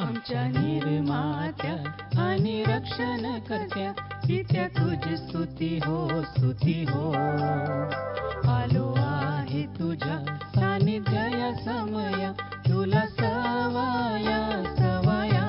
आमच्या निर्मात्या आणि रक्षण करत्या पित्या तुझी स्तुती हो स्तुती हो. आलो आहे तुझ्या सानिध्या समया तुला सवाया सवाया.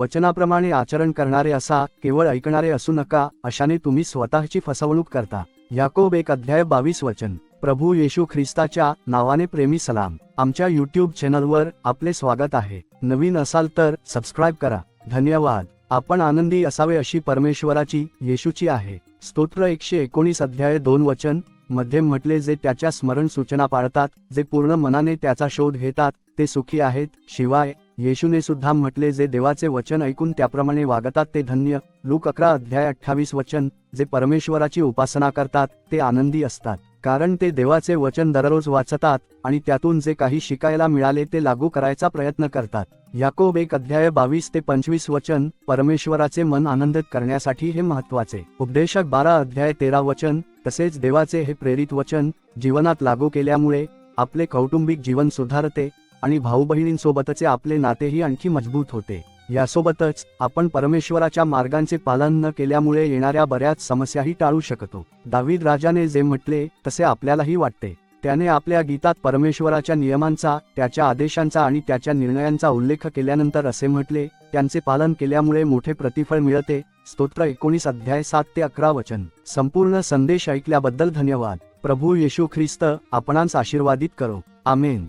वचनाप्रमाणे आचरण करणारे असा केवळ ऐकणारे असू नका अशाने तुम्ही स्वतःची फसवणूक करता. याकोब एक अध्याय बावीस वचन. प्रभू येशू ख्रिस्ताच्या नावाने प्रेमी सलाम. आमच्या युट्यूब चॅनलवर आपले स्वागत आहे. नवीन असाल तर सबस्क्राईब करा. धन्यवाद. आपण आनंदी असावे अशी परमेश्वराची येशूची आहे. स्तोत्र एकशे एकोणीस अध्याय दोन वचनमध्ये म्हटले जे त्याच्या स्मरण सूचना पाळतात जे पूर्ण मनाने त्याचा शोध घेतात ते सुखी आहेत. शिवाय येशूने सुद्धा म्हटले जे देवाचे वचन ऐकून त्याप्रमाणे वागतात ते धन्य. लूक अकरा अध्याय अठ्ठावीस वचन जे परमेश्वराची उपासना करतात ते आनंदी असतात. कारण ते देवाचे वचन दररोज वाचतात आणि त्यातून जे काही शिकायला मिळाले ते लागू करायचा प्रयत्न करतात. याकोब एक अध्याय बावीस ते पंचवीस वचन परमेश्वराचे मन आनंदित करण्यासाठी हे महत्त्वाचे उपदेशक बारा अध्याय तेरा वचन तसेच देवाचे हे प्रेरित वचन जीवनात लागू केल्यामुळे आपले कौटुंबिक जीवन सुधारते आणि भाऊ बहिणींसोबतचे आपले नातेही आणखी मजबूत होते. यासोबतच आपण परमेश्वराच्या मार्गांचे पालन न केल्यामुळे येणाऱ्या बऱ्याच समस्याही टाळू शकतो. दावीद राजाने जे म्हटले तसे आपल्यालाही वाटते. त्याने आपल्या गीतात परमेश्वराच्या नियमांचा त्याच्या आदेशांचा आणि त्याच्या निर्णयांचा उल्लेख केल्यानंतर असे म्हटले त्यांचे पालन केल्यामुळे मोठे प्रतिफळ मिळते. स्तोत्र एकोणीस अध्याय सात ते अकरा वचन. संपूर्ण संदेश ऐकल्याबद्दल धन्यवाद. प्रभू येशू ख्रिस्त आपणांस आशीर्वादित करो. आमेन.